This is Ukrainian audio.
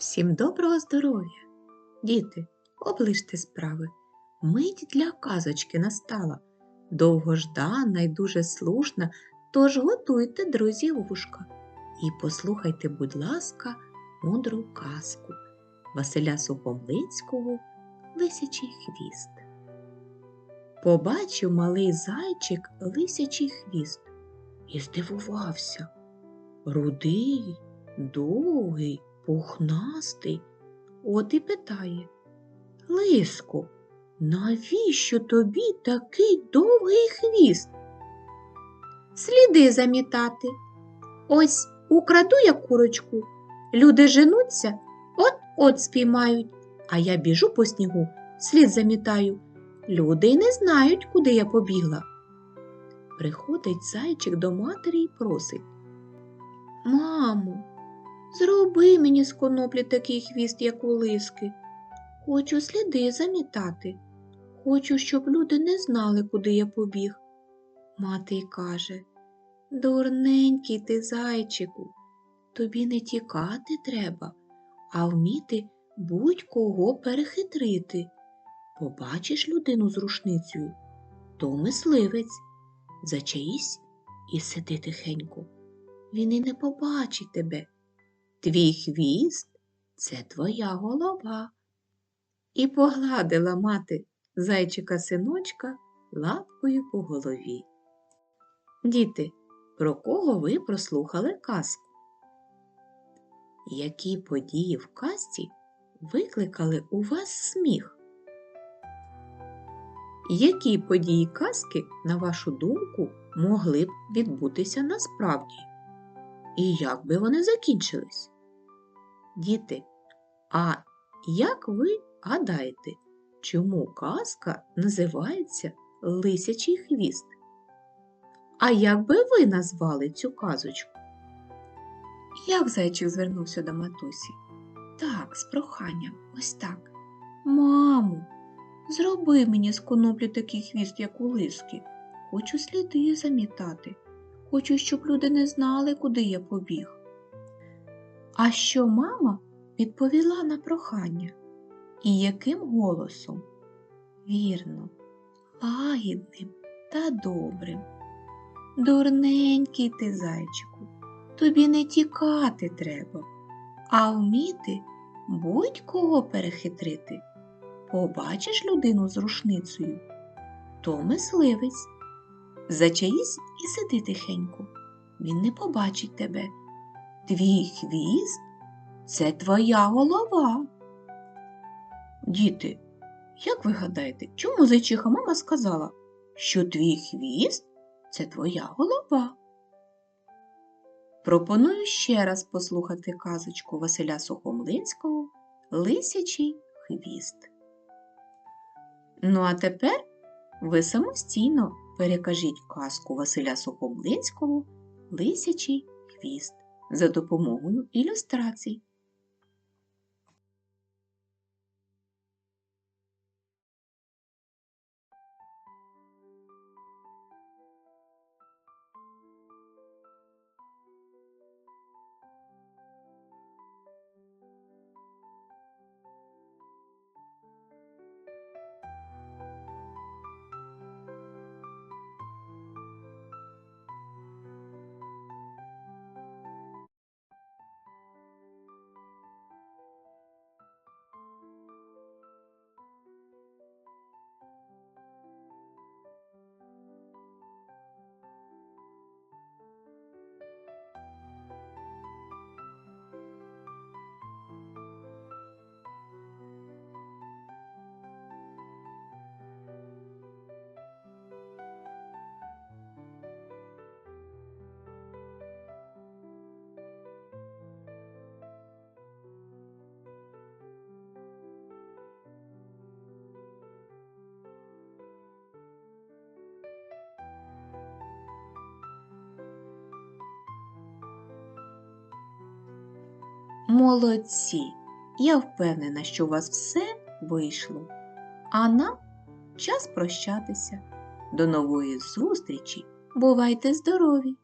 Всім доброго здоров'я! Діти, оближте справи. Мить для казочки настала. Довгождана й дуже слушна, тож готуйте, друзі, вушка. І послухайте, будь ласка, мудру казку Василя Сухомлицького Лисячий хвіст. Побачив малий зайчик лисячий хвіст і здивувався. Рудий, довгий, пухнастий. От і питає Лиску, навіщо тобі такий довгий хвіст? Сліди замітати. Ось украду я курочку. Люди женуться, от-от спіймають, а я біжу по снігу, слід замітаю. Люди й не знають, куди я побігла. Приходить зайчик до матері й просить. Мамо, зроби мені з коноплі такий хвіст, як у лиски. Хочу сліди замітати. Хочу, щоб люди не знали, куди я побіг. Мати й каже Дурненький ти, зайчику, тобі не тікати треба, а вміти будь-кого перехитрити. Побачиш людину з рушницею, то мисливець. Зачаїсь і сиди тихенько. Він і не побачить тебе. Твій хвіст це твоя голова. І погладила мати зайчика синочка лапкою по голові. Діти, про кого ви прослухали казку? Які події в казці викликали у вас сміх? Які події казки, на вашу думку, могли б відбутися насправді? І як би вони закінчились? Діти, а як ви гадаєте, чому казка називається Лисячий хвіст? А як би ви назвали цю казочку? Як зайчик звернувся до матусі? Так, з проханням, ось так. Мамо, зроби мені з коноплі такий хвіст, як у лиски. Хочу сліди замітати. Хочу, щоб люди не знали, куди я побіг. А що мама відповіла на прохання? І яким голосом? Вірно, лагідним та добрим. Дурненький ти, зайчику, тобі не тікати треба, а вміти будь-кого перехитрити. Побачиш людину з рушницею, то мисливець. Зачаїсь і сиди тихенько, він не побачить тебе. Твій хвіст це твоя голова. Діти, як ви гадаєте, чому зайчиха мама сказала, що твій хвіст це твоя голова? Пропоную ще раз послухати казочку Василя Сухомлинського Лисячий хвіст. Ну, а тепер ви самостійно перекажіть казку Василя Сухомлинського Лисячий хвіст за допомогою ілюстрацій. Молодці! Я впевнена, що у вас все вийшло. А нам час прощатися. До нової зустрічі! Бувайте здорові!